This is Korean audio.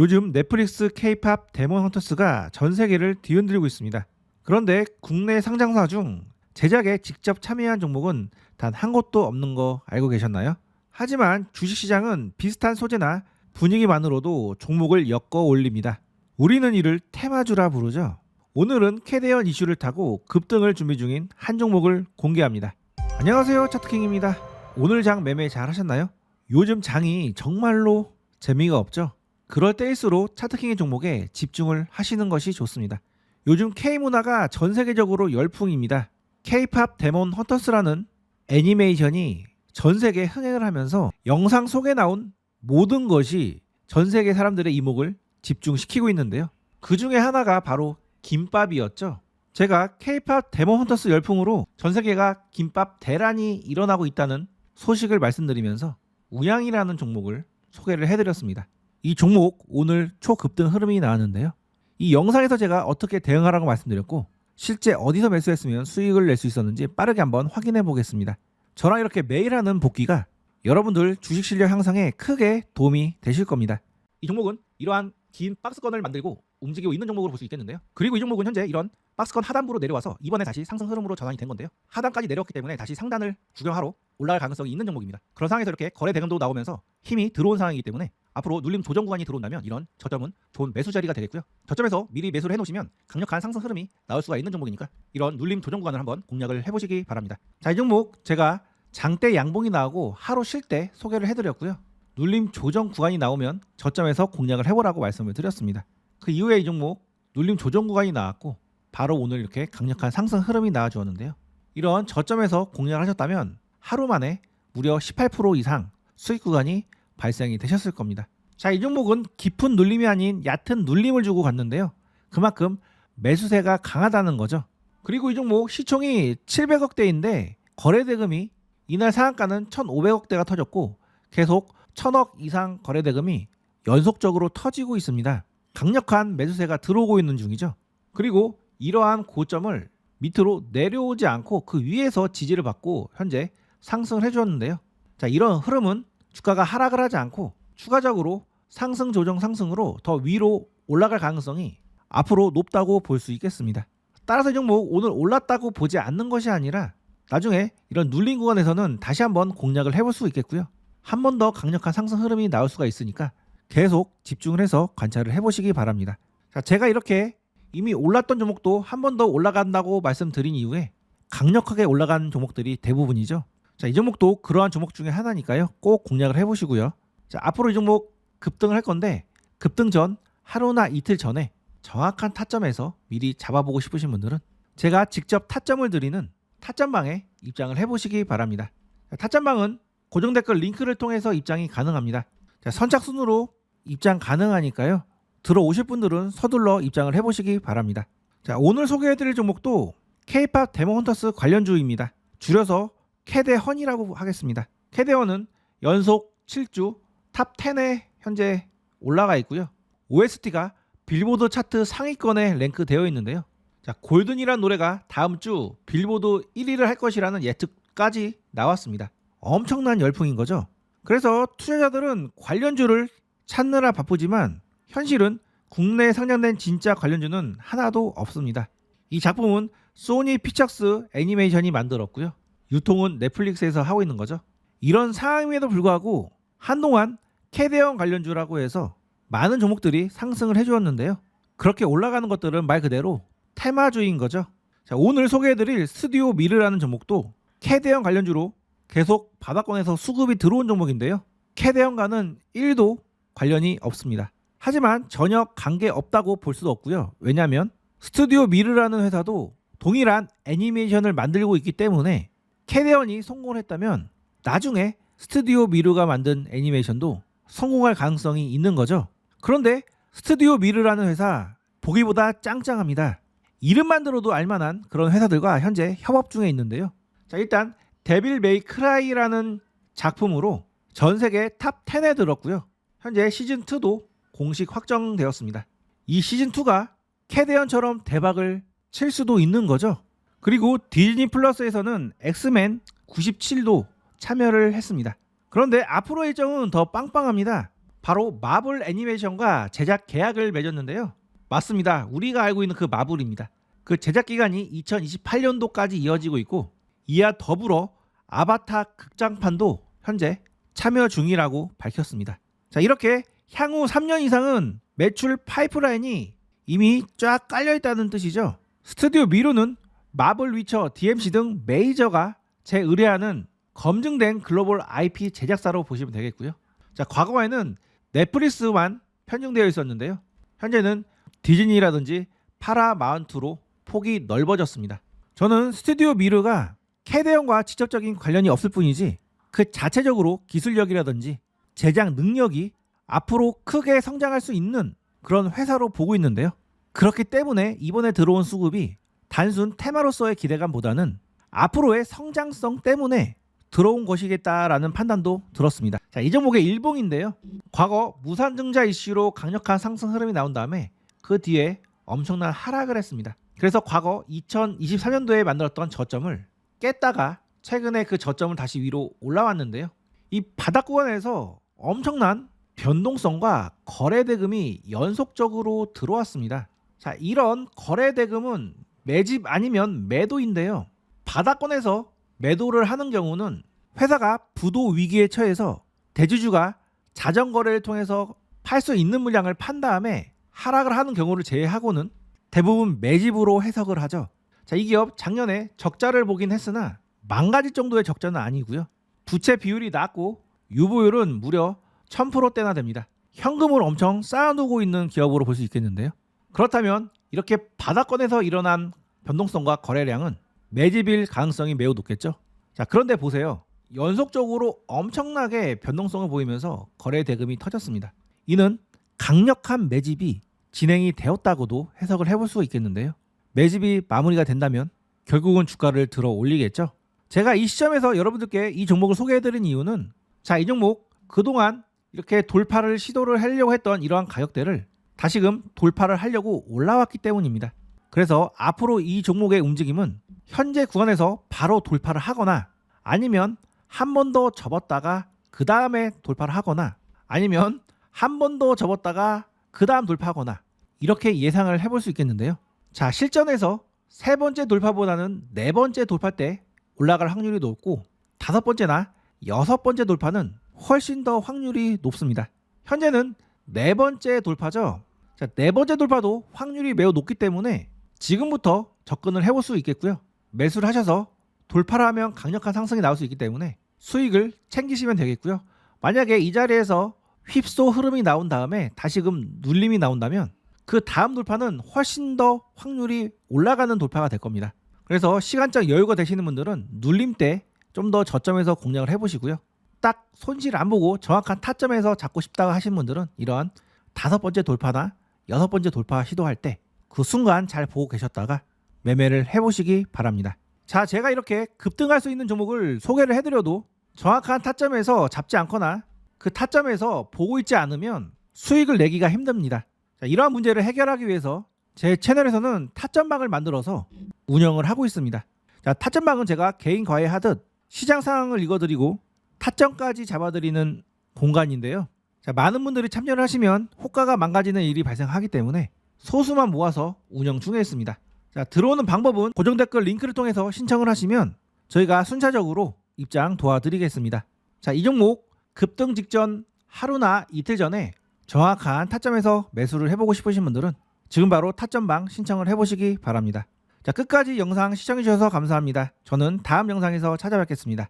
요즘 넷플릭스 K-팝 데몬 헌터스가 전 세계를 뒤흔들고 있습니다. 그런데 국내 상장사 중 제작에 직접 참여한 종목은 단 한 곳도 없는 거 알고 계셨나요? 하지만 주식시장은 비슷한 소재나 분위기만으로도 종목을 엮어 올립니다. 우리는 이를 테마주라 부르죠. 오늘은 캐대언 이슈를 타고 급등을 준비 중인 한 종목을 공개합니다. 안녕하세요 차트킹입니다. 오늘 장 매매 잘 하셨나요? 요즘 장이 정말로 재미가 없죠? 그럴 때일수록 차트킹의 종목에 집중을 하시는 것이 좋습니다. 요즘 K문화가 전 세계적으로 열풍입니다. K-팝 데몬 헌터스라는 애니메이션이 전 세계 흥행을 하면서 영상 속에 나온 모든 것이 전 세계 사람들의 이목을 집중시키고 있는데요. 그 중에 하나가 바로 김밥이었죠. 제가 K-팝 데몬 헌터스 열풍으로 전 세계가 김밥 대란이 일어나고 있다는 소식을 말씀드리면서 우양이라는 종목을 소개를 해드렸습니다. 이 종목 오늘 초급등 흐름이 나왔는데요. 이 영상에서 제가 어떻게 대응하라고 말씀드렸고 실제 어디서 매수했으면 수익을 낼 수 있었는지 빠르게 한번 확인해 보겠습니다. 저랑 이렇게 매일 하는 복귀가 여러분들 주식 실력 향상에 크게 도움이 되실 겁니다. 이 종목은 이러한 긴 박스권을 만들고 움직이고 있는 종목으로 볼 수 있겠는데요. 그리고 이 종목은 현재 이런 박스권 하단부로 내려와서 이번에 다시 상승 흐름으로 전환이 된 건데요. 하단까지 내려왔기 때문에 다시 상단을 구경하러 올라갈 가능성이 있는 종목입니다. 그런 상황에서 이렇게 거래 대금도 나오면서 힘이 들어온 상황이기 때문에 앞으로 눌림 조정 구간이 들어온다면 이런 저점은 좋은 매수 자리가 되겠고요. 저점에서 미리 매수를 해놓으시면 강력한 상승 흐름이 나올 수가 있는 종목이니까 이런 눌림 조정 구간을 한번 공략을 해보시기 바랍니다. 자, 이 종목 제가 장대 양봉이 나오고 하루 쉴 때 소개를 해드렸고요. 눌림 조정 구간이 나오면 저점에서 공략을 해보라고 말씀을 드렸습니다. 그 이후에 이 종목 눌림 조정 구간이 나왔고 바로 오늘 이렇게 강력한 상승 흐름이 나와주었는데요. 이런 저점에서 공략을 하셨다면 하루 만에 무려 18% 이상 수익 구간이 발생이 되셨을 겁니다. 자, 이 종목은 깊은 눌림이 아닌 얕은 눌림을 주고 갔는데요. 그만큼 매수세가 강하다는 거죠. 그리고 이 종목 시총이 700억대인데 거래 대금이 이날 상한가는 1,500억대가 터졌고 계속 1,000억 이상 거래 대금이 연속적으로 터지고 있습니다. 강력한 매수세가 들어오고 있는 중이죠. 그리고 이러한 고점을 밑으로 내려오지 않고 그 위에서 지지를 받고 현재 상승을 해주었는데요. 자, 이런 흐름은 주가가 하락을 하지 않고 추가적으로 상승 조정 상승으로 더 위로 올라갈 가능성이 앞으로 높다고 볼 수 있겠습니다. 따라서 이 종목 오늘 올랐다고 보지 않는 것이 아니라 나중에 이런 눌린 구간에서는 다시 한번 공략을 해볼 수 있겠고요. 한 번 더 강력한 상승 흐름이 나올 수가 있으니까 계속 집중을 해서 관찰을 해보시기 바랍니다. 자, 제가 이렇게 이미 올랐던 종목도 한 번 더 올라간다고 말씀드린 이후에 강력하게 올라간 종목들이 대부분이죠. 자, 이 종목도 그러한 종목 중에 하나니까요. 꼭 공략을 해보시고요. 자, 앞으로 이 종목 급등을 할 건데 급등 전 하루나 이틀 전에 정확한 타점에서 미리 잡아보고 싶으신 분들은 제가 직접 타점을 드리는 타점방에 입장을 해보시기 바랍니다. 자, 타점방은 고정 댓글 링크를 통해서 입장이 가능합니다. 자, 선착순으로 입장 가능하니까요. 들어오실 분들은 서둘러 입장을 해보시기 바랍니다. 자, 오늘 소개해드릴 종목도 K-팝 데모 헌터스 관련주입니다. 줄여서 캐대헌이라고 하겠습니다. 캐대헌은 연속 7주 탑 10에 현재 올라가 있고요. OST가 빌보드 차트 상위권에 랭크되어 있는데요. 자, 골든이라는 노래가 다음 주 빌보드 1위를 할 것이라는 예측까지 나왔습니다. 엄청난 열풍인 거죠. 그래서 투자자들은 관련주를 찾느라 바쁘지만 현실은 국내에 상장된 진짜 관련주는 하나도 없습니다. 이 작품은 소니 피처스 애니메이션이 만들었고요. 유통은 넷플릭스에서 하고 있는 거죠. 이런 상황임에도 불구하고 한동안 캐대형 관련주라고 해서 많은 종목들이 상승을 해주었는데요. 그렇게 올라가는 것들은 말 그대로 테마주인 거죠. 자, 오늘 소개해드릴 스튜디오 미르라는 종목도 캐대형 관련주로 계속 바닥권에서 수급이 들어온 종목인데요. 캐대형과는 1도 관련이 없습니다. 하지만 전혀 관계 없다고 볼 수도 없고요. 왜냐하면 스튜디오 미르라는 회사도 동일한 애니메이션을 만들고 있기 때문에 캐대언이 성공을 했다면 나중에 스튜디오 미르가 만든 애니메이션도 성공할 가능성이 있는 거죠. 그런데 스튜디오 미르라는 회사 보기보다 짱짱합니다. 이름만 들어도 알만한 그런 회사들과 현재 협업 중에 있는데요. 자 일단 데빌 메이 크라이라는 작품으로 전 세계 탑 10에 들었고요. 현재 시즌 2도 공식 확정되었습니다. 이 시즌 2가 캐대언처럼 대박을 칠 수도 있는 거죠. 그리고 디즈니 플러스에서는 엑스맨 97도 참여를 했습니다. 그런데 앞으로 일정은 더 빵빵합니다. 바로 마블 애니메이션과 제작 계약을 맺었는데요. 맞습니다. 우리가 알고 있는 그 마블입니다. 그 제작 기간이 2028년도까지 이어지고 있고 이와 더불어 아바타 극장판도 현재 참여 중이라고 밝혔습니다. 자, 이렇게 향후 3년 이상은 매출 파이프라인이 이미 쫙 깔려 있다는 뜻이죠. 스튜디오 미로는 마블 위쳐 DMC 등 메이저가 재의뢰하는 검증된 글로벌 IP 제작사로 보시면 되겠고요. 자, 과거에는 넷플릭스만 편중되어 있었는데요. 현재는 디즈니라든지 파라마운트로 폭이 넓어졌습니다. 저는 스튜디오 미르가 캐대형과 직접적인 관련이 없을 뿐이지 그 자체적으로 기술력이라든지 제작 능력이 앞으로 크게 성장할 수 있는 그런 회사로 보고 있는데요. 그렇기 때문에 이번에 들어온 수급이 단순 테마로서의 기대감보다는 앞으로의 성장성 때문에 들어온 것이겠다라는 판단도 들었습니다. 자, 이 종목의 일봉인데요. 과거 무산증자 이슈로 강력한 상승 흐름이 나온 다음에 그 뒤에 엄청난 하락을 했습니다. 그래서 과거 2023년도에 만들었던 저점을 깼다가 최근에 그 저점을 다시 위로 올라왔는데요. 이 바닥 구간에서 엄청난 변동성과 거래 대금이 연속적으로 들어왔습니다. 자, 이런 거래 대금은 매집 아니면 매도인데요. 바닥권에서 매도를 하는 경우는 회사가 부도 위기에 처해서 대주주가 자전 거래를 통해서 팔 수 있는 물량을 판 다음에 하락을 하는 경우를 제외하고는 대부분 매집으로 해석을 하죠. 자, 이 기업 작년에 적자를 보긴 했으나 망가질 정도의 적자는 아니고요. 부채 비율이 낮고 유보율은 무려 1000%대나 됩니다. 현금을 엄청 쌓아두고 있는 기업으로 볼 수 있겠는데요. 그렇다면 이렇게 바닥권에서 일어난 변동성과 거래량은 매집일 가능성이 매우 높겠죠. 자, 그런데 보세요. 연속적으로 엄청나게 변동성을 보이면서 거래 대금이 터졌습니다. 이는 강력한 매집이 진행이 되었다고도 해석을 해볼 수 있겠는데요. 매집이 마무리가 된다면 결국은 주가를 들어 올리겠죠. 제가 이 시점에서 여러분들께 이 종목을 소개해드린 이유는 자, 이 종목 그동안 이렇게 돌파를 시도를 하려고 했던 이러한 가격대를 다시금 돌파를 하려고 올라왔기 때문입니다. 그래서 앞으로 이 종목의 움직임은 현재 구간에서 바로 돌파를 하거나 아니면 한 번 더 접었다가 그 다음에 돌파를 하거나 아니면 한 번 더 접었다가 그 다음 돌파하거나 이렇게 예상을 해볼 수 있겠는데요. 자 실전에서 세 번째 돌파보다는 네 번째 돌파 때 올라갈 확률이 높고 다섯 번째나 여섯 번째 돌파는 훨씬 더 확률이 높습니다. 현재는 네 번째 돌파죠. 자, 네 번째 돌파도 확률이 매우 높기 때문에 지금부터 접근을 해볼 수 있겠고요. 매수를 하셔서 돌파를 하면 강력한 상승이 나올 수 있기 때문에 수익을 챙기시면 되겠고요. 만약에 이 자리에서 휩소 흐름이 나온 다음에 다시금 눌림이 나온다면 그 다음 돌파는 훨씬 더 확률이 올라가는 돌파가 될 겁니다. 그래서 시간적 여유가 되시는 분들은 눌림 때 좀 더 저점에서 공략을 해보시고요. 딱 손실 안 보고 정확한 타점에서 잡고 싶다고 하신 분들은 이러한 다섯 번째 돌파나 여섯 번째 돌파 시도할 때 그 순간 잘 보고 계셨다가 매매를 해보시기 바랍니다. 자, 제가 이렇게 급등할 수 있는 종목을 소개를 해드려도 정확한 타점에서 잡지 않거나 그 타점에서 보고 있지 않으면 수익을 내기가 힘듭니다. 자, 이러한 문제를 해결하기 위해서 제 채널에서는 타점방을 만들어서 운영을 하고 있습니다. 자, 타점방은 제가 개인 과외하듯 시장 상황을 읽어드리고 타점까지 잡아드리는 공간인데요. 자, 많은 분들이 참여를 하시면 호가가 망가지는 일이 발생하기 때문에 소수만 모아서 운영 중에 있습니다. 자, 들어오는 방법은 고정 댓글 링크를 통해서 신청을 하시면 저희가 순차적으로 입장 도와드리겠습니다. 자, 이 종목 급등 직전 하루나 이틀 전에 정확한 타점에서 매수를 해보고 싶으신 분들은 지금 바로 타점방 신청을 해보시기 바랍니다. 자, 끝까지 영상 시청해주셔서 감사합니다. 저는 다음 영상에서 찾아뵙겠습니다.